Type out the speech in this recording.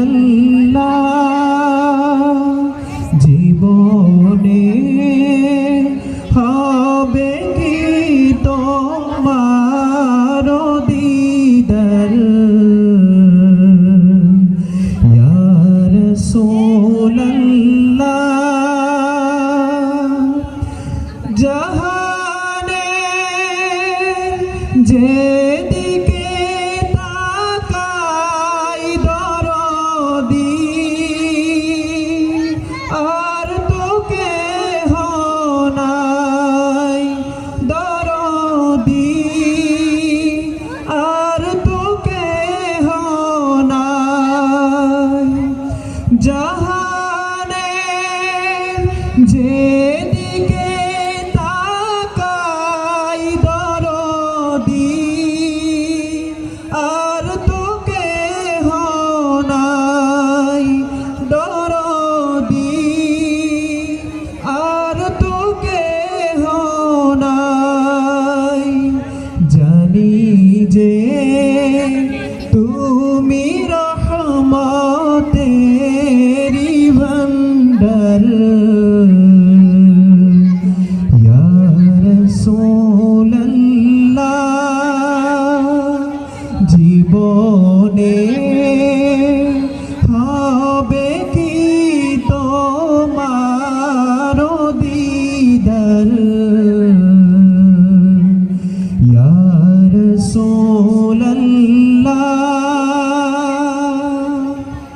রাসূলুল্লাহ জীবনে হবে কি তোমার দিদার রাসূলুল্লাহ জাহানে যেদিকে তাকাই দরদি আর তোকে হনাই দরদি আর তোকে হনাই। জাহানে যেদিকে যে তুমি রহমতেরি ভণ্ডার। সোল্লা জীবনে 多